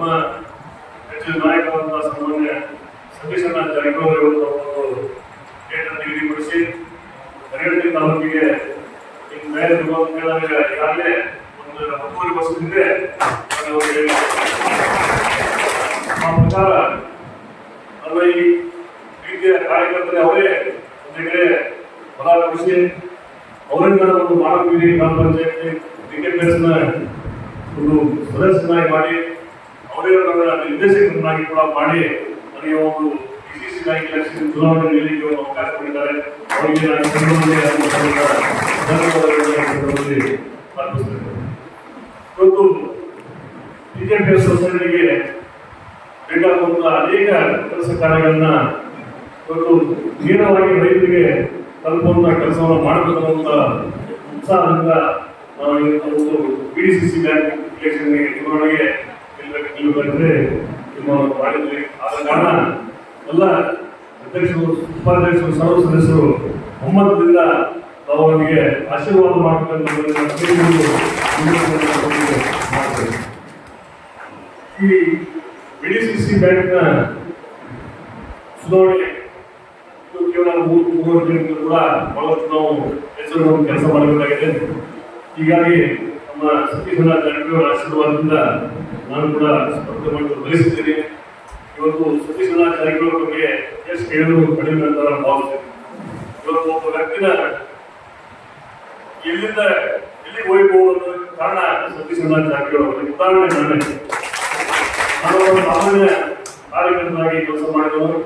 ನಮ್ಮ ಹೆಚ್ಚಿನ ನಾಯಕರಾದಂತಹ ಸಾಮಾನ್ಯ ಸತೀಶಣ್ಣ ಜಾರಕಿಹೊಳಿ ಒಂದು ಡೇಟನ್ನು ನಿಗದಿಪಡಿಸಿ ತಾಲೂಕಿಗೆ ಈಗ ಈಗಾಗಲೇ ಒಂದು ಹತ್ತುವರೆ ವರ್ಷ ಪ್ರಕಾರ ನಮ್ಮ ಈ ರೀತಿಯ ಕಾರ್ಯಕರ್ತರೇ ಅವರೇ, ಒಂದು ಕಡೆ ಅವರಿಂದ ಒಂದು ಮಾನವೀಯ ಗ್ರಾಮ ಪಂಚಾಯತಿ, ಕ್ರಿಕೆಟ್ ಒಂದು ಸದಸ್ಯನಾಗಿ ಮಾಡಿ ಅವರೇ ನನ್ನ ನಿರ್ದೇಶಕರನ್ನಾಗಿ ಕೂಡ ಮಾಡಿ ನನಗೆ ಒಂದು ಪಿಸಿಸಿ ಬ್ಯಾಂಕ್ ಎಲೆಕ್ಷನ್ ಚುನಾವಣೆ ಒಂದು ಅವಕಾಶ ಕೊಟ್ಟಿದ್ದಾರೆ. ಅವರಿಗೆ ನಾನು ಧನ್ಯವಾದಗಳನ್ನು ಅರ್ಪಿಸ್ತೇನೆ ಇವತ್ತು ಬಿಜೆಪಿ ಸೊಸೈಟಿಗೆ ಬೇಕಾಗುವಂತ ಅನೇಕ ಕೆಲಸ ಕಾರ್ಯಗಳನ್ನ ಇವತ್ತು ನೇರವಾಗಿ ರೈತರಿಗೆ ತಲುಪುವಂತ ಕೆಲಸವನ್ನು ಮಾಡಬೇಕನ್ನುವಂತ ಉತ್ಸಾಹದಿಂದ ನಾವು ಒಂದು B D C C bank ಚುನಾವಣೆಗೆ ನಿಲ್ಲಬೇಕಂದ್ರೆ ತೀರ್ಮಾನ ಮಾಡಿದ್ವಿ ಆದ ಕಾರಣ ಎಲ್ಲ ಅಧ್ಯಕ್ಷರು, ಉಪಾಧ್ಯಕ್ಷರು, ಸರ್ವ ಸದಸ್ಯರು ಒಮ್ಮತದಿಂದ ನಾವು ಅವರಿಗೆ ಆಶೀರ್ವಾದ ಮಾಡ್ತೇವೆ ಈ ಬಿಡಿಸಿಸಿ ಬ್ಯಾಂಕ್ನ ಚುನಾವಣೆ ಕೇವಲ ಮೂರು ಮೂರು ದಿನಗಳು ಕೂಡ ಬಹಳಷ್ಟು ನಾವು ಹೆಸರು ಕೆಲಸ ಮಾಡಬೇಕಾಗಿದೆ. ಹೀಗಾಗಿ ನಮ್ಮ ಸತೀಶಣ್ಣ ಜಾರಕಿಹೊಳಿ ಆಶೀರ್ವಾದದಿಂದ ನಾನು ಕೂಡ ಸ್ಪರ್ಧೆ ಮಾಡಲು ಬಯಸುತ್ತೇನೆ. ಇವತ್ತು ಸುದ್ದಿಗಳ ಜಾರಕಿಹೊಳಿ ಬಗ್ಗೆ ಎಷ್ಟು ಹೇಳಲು ಕಡಿಮೆ ಅಂತ ನಾನು ಭಾವಿಸ್ತೇನೆ. ಇವತ್ತು ಒಬ್ಬ ವ್ಯಕ್ತಿನ ಎಲ್ಲಿಂದ ಎಲ್ಲಿ ಹೋಗಬಹುದು ಕಾರಣ ಸತೀಶಣ್ಣ ಜಾರಕಿಹೊಳಿ ಉದಾಹರಣೆ ನಾನೇ ನಾನು ಒಬ್ಬ ಸಾಮಾನ್ಯ ಕಾರ್ಯಕರ್ತನಾಗಿ ಕೆಲಸ ಮಾಡಿದವರು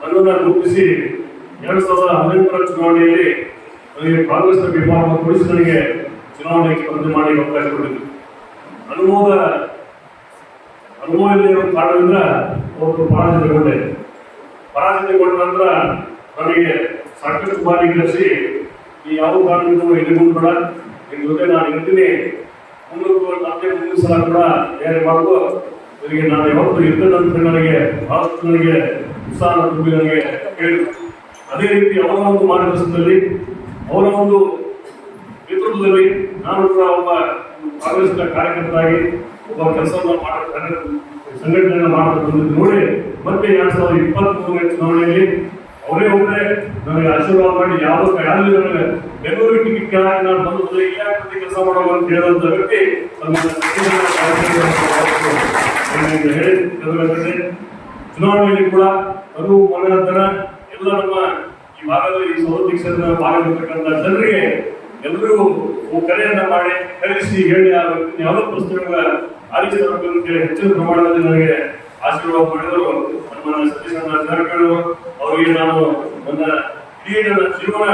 ನನ್ನನ್ನು ರೂಪಿಸಿ ಎರಡ್ ಸಾವಿರದ ಹದಿನೆಂಟರ ಚುನಾವಣೆಯಲ್ಲಿ ನನಗೆ ಕಾಂಗ್ರೆಸ್ನ ವಿಭಾಗ ಕೊಡಿಸಿ ನನಗೆ ಚುನಾವಣೆಗೆ ಸ್ಪರ್ಧೆ ಮಾಡಿ ಅವಕಾಶ ಕೊಟ್ಟಿದ್ದರು. ಅನುಮೋದ ಅನುಭವ ಕಾರಣದಿಂದ ಅವರು ಪರಾಜಯಗೊಂಡೆ ಪರಾಜಯಗೊಂಡ ನಂತರ ನನಗೆ ಸಾಕಷ್ಟು ಬಾರಿ ಕಳಿಸಿ ಈ ಯಾವ ಕಾರಣದಿಂದ ಇಲ್ಲಿ ನಿಮ್ಮ ಜೊತೆ ನಾನು ಇರ್ತೀನಿ ಮುಂದಕ್ಕೆ ನಮಗೆ ಮುಂದಿನ ಸಲ ಕೂಡ ಬೇರೆ ಮಾಡಿದ್ರು ನನಗೆ ನಾನು ಯಾವತ್ತು ಇರ್ತೇನೆ ನನಗೆ ಬಹಳಷ್ಟು ನನಗೆ ಉತ್ಸಾಹ ತುಂಬಿ ನನಗೆ ಹೇಳಿದ್ರು. ಅದೇ ರೀತಿ ಅವರ ಒಂದು ಮಾರ್ಗದರ್ಶನದಲ್ಲಿ ಅವರ ಒಂದು ನೇತೃತ್ವದಲ್ಲಿ ನಾನು ಕೂಡ ಒಬ್ಬ ಕಾಂಗ್ರೆಸ್ನ ಕಾರ್ಯಕರ್ತರಾಗಿ ಒಬ್ಬ ಕೆಲಸವನ್ನು ಮಾಡ ಸಂಘಟನೆಯನ್ನು ಮಾಡಬೇಕು ನೋಡಿ ಮತ್ತೆ ಎರಡ್ ಸಾವಿರದ ಇಪ್ಪತ್ತ್ ಮೂರನೇ ಚುನಾವಣೆಯಲ್ಲಿ ಅವರೇ ಒಬ್ಬರೇ ನನಗೆ ಆಶೀರ್ವಾದ ಮಾಡಿ ಯಾವುದೋ ಯಾರು ನನಗೆ ಬೆಂಗಳೂರು ಟಿಕೆಟ್ ಕೆಳಗೆ ನಾನು ಬಂದು ಇಲ್ಲ ಕೆಲಸ ಮಾಡೋದು ಅಂತ ಹೇಳಿದಂತ ವ್ಯಕ್ತಿ ತಮ್ಮ ಹೇಳಿ. ಚುನಾವಣೆಯಲ್ಲಿ ಕೂಡ ಅದು ಮೊನ್ನೆ ಎಲ್ಲ ನಮ್ಮ ಈ ಭಾಗದಲ್ಲಿ ಈ ಸೌರ ಭಾಗದಲ್ಲಿರ್ತಕ್ಕಂಥ ಜನರಿಗೆ ಕರೆಯನ್ನ ಮಾಡಿ ಕರೆಸಿ ಹೇಳಿ ವ್ಯಕ್ತಿ ಯಾವುದೋ ಪುಸ್ತಕಗಳ ಹೇಳಿ ಹೆಚ್ಚಿನ ಪ್ರಮಾಣದಲ್ಲಿ ನನಗೆ ಆಶೀರ್ವಾದ ಮಾಡಿದರು. ಸತೀಶಣ್ಣ ಜಾರಕಿಹೊಳಿ ಅವರಿಗೆ ನಾನು ನನ್ನ ಇಡೀ ನನ್ನ ಜೀವನ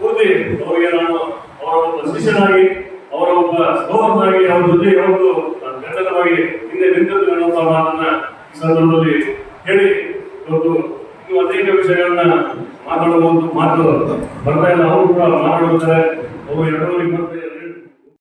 ಪೂರ್ತಿ ಅವರಿಗೆ ನಾನು ಅವರ ಒಬ್ಬ ಶಿಷ್ಯನಾಗಿ, ಅವರ ಒಬ್ಬ ಸಹೋದರನಾಗಿ, ಅವರ ಜೊತೆ ಯಾವುದು ನಾನು ಬೆಂಬಲವಾಗಿ ಹಿಂದೆ ನಿಂತದ್ದು ಅನ್ನುವಂತಹ ಮಾತನ್ನ ಈ ಸಂದರ್ಭದಲ್ಲಿ ಹೇಳಿ ಇವತ್ತು ಇನ್ನು ಅನೇಕ ವಿಷಯಗಳನ್ನ ಮಾತಾಡುವಂತ ಮಾತು ಬರ್ತಾ ಇಲ್ಲ. ಅವರು ಕೂಡ ಮಾತಾಡುತ್ತಾರೆ. ಅವರು ಎರಡೂವರೆ ಮತ್ತೆ